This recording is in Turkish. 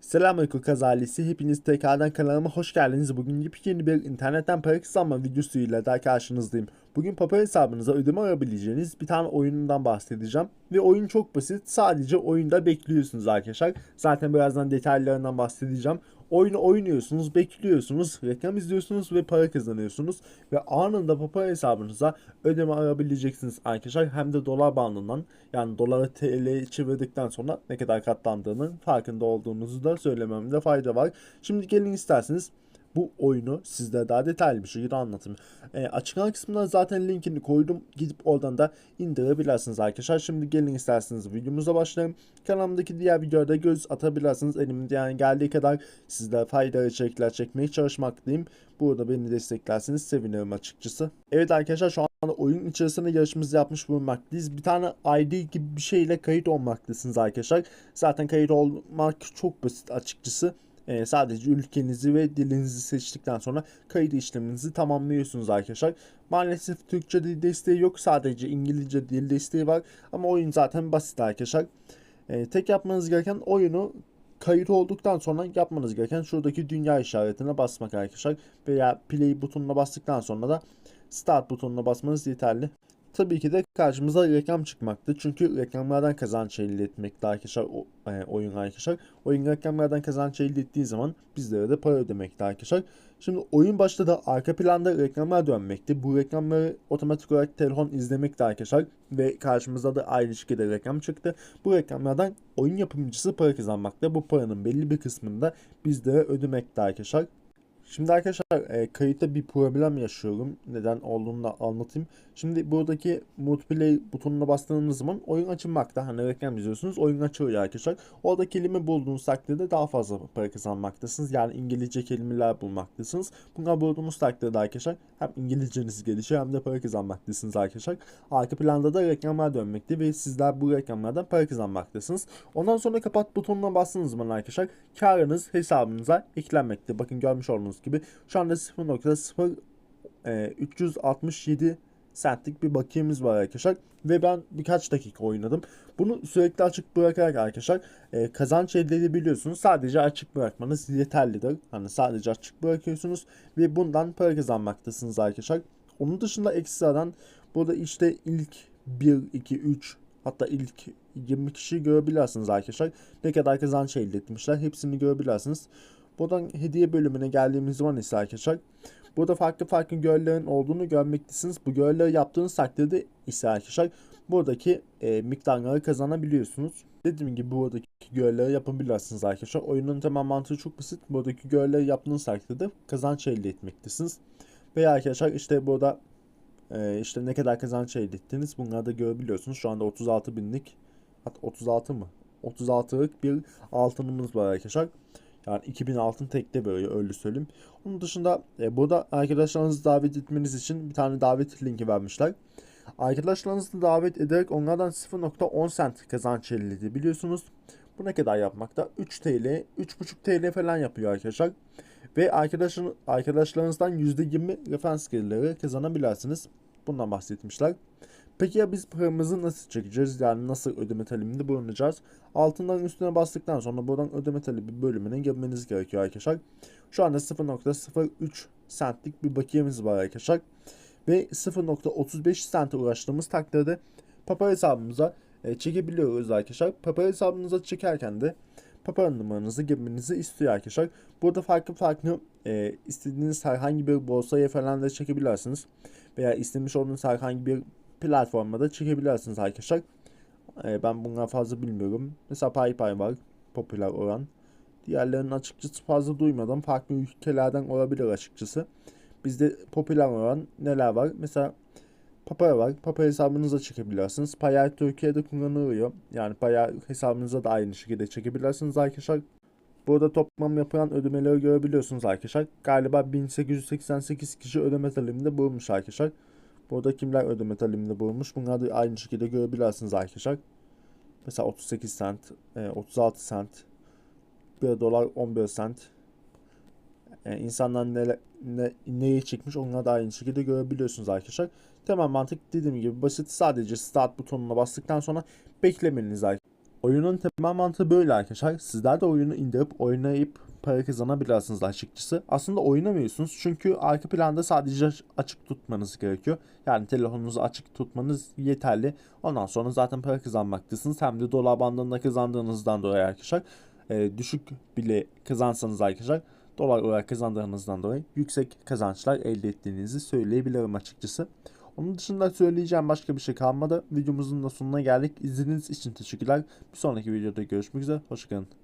Selamünaleyküm kazalisi. Hepiniz tekrardan kanalıma hoş geldiniz. Bugün yepyeni bir internetten para kazanma videosuyla daha karşınızdayım. Bugün Papa hesabınıza ödeme alabileceğiniz bir tane oyunundan bahsedeceğim. Ve oyun çok basit. Sadece oyunda bekliyorsunuz arkadaşlar. Zaten birazdan detaylarından bahsedeceğim. Oyunu oynuyorsunuz, bekliyorsunuz, reklam izliyorsunuz ve para kazanıyorsunuz. Ve anında Papa hesabınıza ödeme alabileceksiniz arkadaşlar. Hem de dolar bandından yani doları TL'ye çevirdikten sonra ne kadar katlandığının farkında olduğunuzu da söylememde fayda var. Şimdi gelin isterseniz bu oyunu sizlere daha detaylı bir şekilde anlatayım. E, açıklama kısmına zaten linkini koydum. Gidip oradan da indirebilirsiniz arkadaşlar. Şimdi gelin isterseniz videomuza başlayalım. Kanalımdaki diğer videoda göz atabilirsiniz. Elimde yani geldiği kadar sizlere faydalı içerikler çekmeye çalışmaktayım. Burada beni desteklerseniz sevinirim açıkçası. Evet arkadaşlar şu anda oyun içerisinde yarışımızı yapmış bulunmaktayız. Bir tane ID gibi bir şeyle kayıt olmaktasınız arkadaşlar. Zaten kayıt olmak çok basit açıkçası. Ee, sadece ülkenizi ve dilinizi seçtikten sonra kayıt işleminizi tamamlıyorsunuz arkadaşlar. Maalesef Türkçe dil desteği yok. Sadece İngilizce dil desteği var. Ama oyun zaten basit arkadaşlar. Ee, tek yapmanız gereken oyunu kayıt olduktan sonra yapmanız gereken şuradaki dünya işaretine basmak arkadaşlar. Veya play butonuna bastıktan sonra da start butonuna basmanız yeterli. Tabii ki de karşımıza reklam çıkmaktı. Çünkü reklamlardan kazanç elde etmekte arkadaşlar o, e, oyun arkadaşlar. Oyun reklamlardan kazanç elde ettiği zaman bizlere de para ödemekte arkadaşlar. Şimdi oyun başta da arka planda reklamlar dönmekti. Bu reklamları otomatik olarak telefon izlemekte arkadaşlar. Ve karşımıza da aynı şekilde reklam çıktı. Bu reklamlardan oyun yapımcısı para kazanmakta. Bu paranın belli bir kısmını da bizlere ödemekte arkadaşlar. Şimdi arkadaşlar e, kayıtta bir problem yaşıyorum. Neden olduğunu da anlatayım. Şimdi buradaki multiplay butonuna bastığınız zaman oyun açılmakta. Hani reklam izliyorsunuz oyun açılıyor arkadaşlar. Orada kelime bulduğunuz takdirde daha fazla para kazanmaktasınız. Yani İngilizce kelimeler bulmaktasınız. Bunlar bulduğunuz takdirde arkadaşlar hem İngilizceniz gelişiyor hem de para kazanmaktasınız arkadaşlar. Arka planda da reklamlar dönmekte ve sizler bu reklamlardan para kazanmaktasınız. Ondan sonra kapat butonuna bastığınız zaman arkadaşlar karınız hesabınıza eklenmekte. Bakın görmüş olduğunuz gibi şu anda 0.0 e, 367 centlik bir bakiyemiz var arkadaşlar. Ve ben birkaç dakika oynadım. Bunu sürekli açık bırakarak arkadaşlar e, kazanç elde edebiliyorsunuz. Sadece açık bırakmanız yeterlidir. Hani sadece açık bırakıyorsunuz ve bundan para kazanmaktasınız arkadaşlar. Onun dışında ekstradan burada işte ilk 1, 2, 3 hatta ilk 20 kişi görebilirsiniz arkadaşlar. Ne kadar kazanç elde etmişler hepsini görebilirsiniz. Buradan hediye bölümüne geldiğimiz zaman ise arkadaşlar burada farklı farklı görevlerin olduğunu görmektesiniz. Bu görevleri yaptığınız takdirde ise arkadaşlar buradaki e, miktarları kazanabiliyorsunuz. Dediğim gibi buradaki görevleri yapabilirsiniz arkadaşlar. Oyunun temel mantığı çok basit. Buradaki görevleri yaptığınız takdirde kazanç elde etmektesiniz. Veya arkadaşlar işte burada e, işte ne kadar kazanç elde ettiğiniz bunları da görebiliyorsunuz. Şu anda 36 binlik hatta 36 mı? 36'lık bir altınımız var arkadaşlar. Yani 2000 altın tekte böyle öyle söyleyeyim. Onun dışında e, burada arkadaşlarınızı davet etmeniz için bir tane davet linki vermişler. Arkadaşlarınızı davet ederek onlardan 0.10 cent kazanç elde edebiliyorsunuz. Bu ne kadar yapmakta? 3 TL, 3.5 TL falan yapıyor arkadaşlar. Ve arkadaşın, arkadaşlarınızdan %20 referans gelirleri kazanabilirsiniz. Bundan bahsetmişler. Peki ya biz paramızı nasıl çekeceğiz? Yani nasıl ödeme talebinde bulunacağız? Altından üstüne bastıktan sonra buradan ödeme talebi bölümüne girmeniz gerekiyor arkadaşlar. Şu anda 0.03 centlik bir bakiyemiz var arkadaşlar. Ve 0.35 cente ulaştığımız takdirde Papa hesabımıza e, çekebiliyoruz arkadaşlar. Papa hesabınıza çekerken de Papa numaranızı girmenizi istiyor arkadaşlar. Burada farklı farklı e, istediğiniz herhangi bir borsaya falan da çekebilirsiniz. Veya istemiş olduğunuz herhangi bir platformda da çekebilirsiniz arkadaşlar. Ee, ben bundan fazla bilmiyorum. Mesela PayPal var. Popüler olan. Diğerlerinin açıkçası fazla duymadım. Farklı ülkelerden olabilir açıkçası. Bizde popüler olan neler var? Mesela Papaya var. Papaya hesabınıza çekebilirsiniz. Payar Türkiye'de kullanılıyor. Yani Payar hesabınıza da aynı şekilde çekebilirsiniz arkadaşlar. Burada toplam yapılan ödemeleri görebiliyorsunuz arkadaşlar. Galiba 1888 kişi ödeme talebinde bulunmuş arkadaşlar. Burada kimler ödeme talebinde bulunmuş bunları da aynı şekilde görebilirsiniz arkadaşlar. Mesela 38 cent, 36 cent, 1 dolar 11 cent. Yani insanlar ne, ne, neyi çekmiş onları da aynı şekilde görebiliyorsunuz arkadaşlar. Temel mantık dediğim gibi basit sadece start butonuna bastıktan sonra beklemeniz Oyunun temel mantığı böyle arkadaşlar. Sizler de oyunu indirip oynayıp para kazanabilirsiniz açıkçası. Aslında oynamıyorsunuz çünkü arka planda sadece açık tutmanız gerekiyor. Yani telefonunuzu açık tutmanız yeterli. Ondan sonra zaten para kazanmaktasınız. Hem de dolar bandında kazandığınızdan dolayı arkadaşlar. e, düşük bile kazansanız arkadaşlar dolar olarak kazandığınızdan dolayı yüksek kazançlar elde ettiğinizi söyleyebilirim açıkçası. Onun dışında söyleyeceğim başka bir şey kalmadı. Videomuzun da sonuna geldik. İzlediğiniz için teşekkürler. Bir sonraki videoda görüşmek üzere. Hoşçakalın.